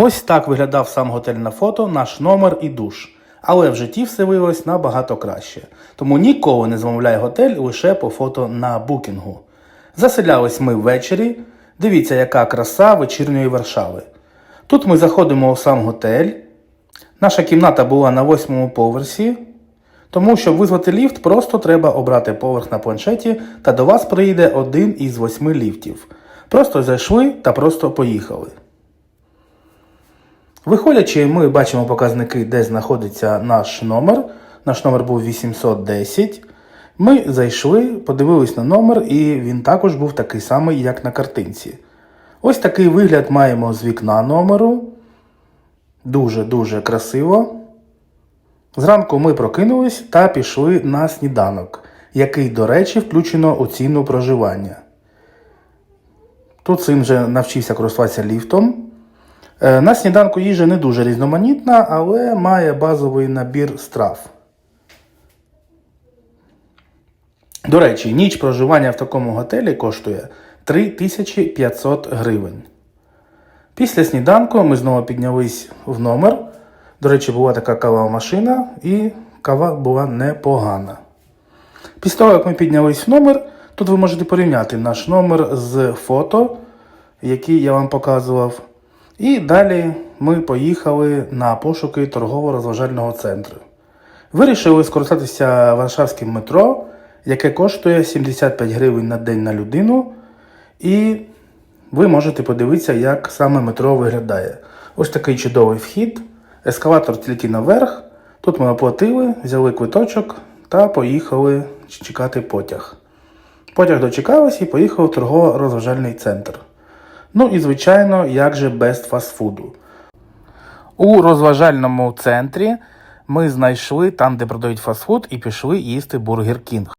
Ось так виглядав сам готель на фото, наш номер і душ. Але в житті все виявилось набагато краще. Тому ніколи не замовляй готель лише по фото на букінгу. Заселялись ми ввечері. Дивіться, яка краса вечірньої Варшави. Тут ми заходимо у сам готель. Наша кімната була на восьмому поверсі. Тому, щоб визвати ліфт, просто треба обрати поверх на планшеті, та до вас приїде один із восьми ліфтів. Просто зайшли та просто поїхали. Виходячи, ми бачимо показники, де знаходиться наш номер. Наш номер був 810. Ми зайшли, подивились на номер, і він також був такий самий, як на картинці. Ось такий вигляд маємо з вікна номеру. Дуже-дуже красиво. Зранку ми прокинулись та пішли на сніданок, який, до речі, включено у ціну проживання. Тут син вже навчився користуватися ліфтом. Е, На сніданку їжа не дуже різноманітна, але має базовий набір страв. До речі, ніч проживання в такому готелі коштує 3500 гривень. Після сніданку ми знову піднялись в номер. До речі, була така кавова машина, і кава була непогана. Після того, як ми піднялись в номер, тут ви можете порівняти наш номер з фото, які я вам показував. І далі ми поїхали на пошуки торгово-розважального центру. Вирішили скористатися Варшавським метро, яке коштує 75 гривень на день на людину. І ви можете подивитися, як саме метро виглядає. Ось такий чудовий вхід, ескалатор тільки наверх. Тут ми оплатили, взяли квиточок та поїхали чекати потяг. Потяг дочекались і поїхав в торгово-розважальний центр. Ну і, звичайно, як же без фастфуду. У розважальному центрі ми знайшли там, де продають фастфуд, і пішли їсти Бургер Кінг.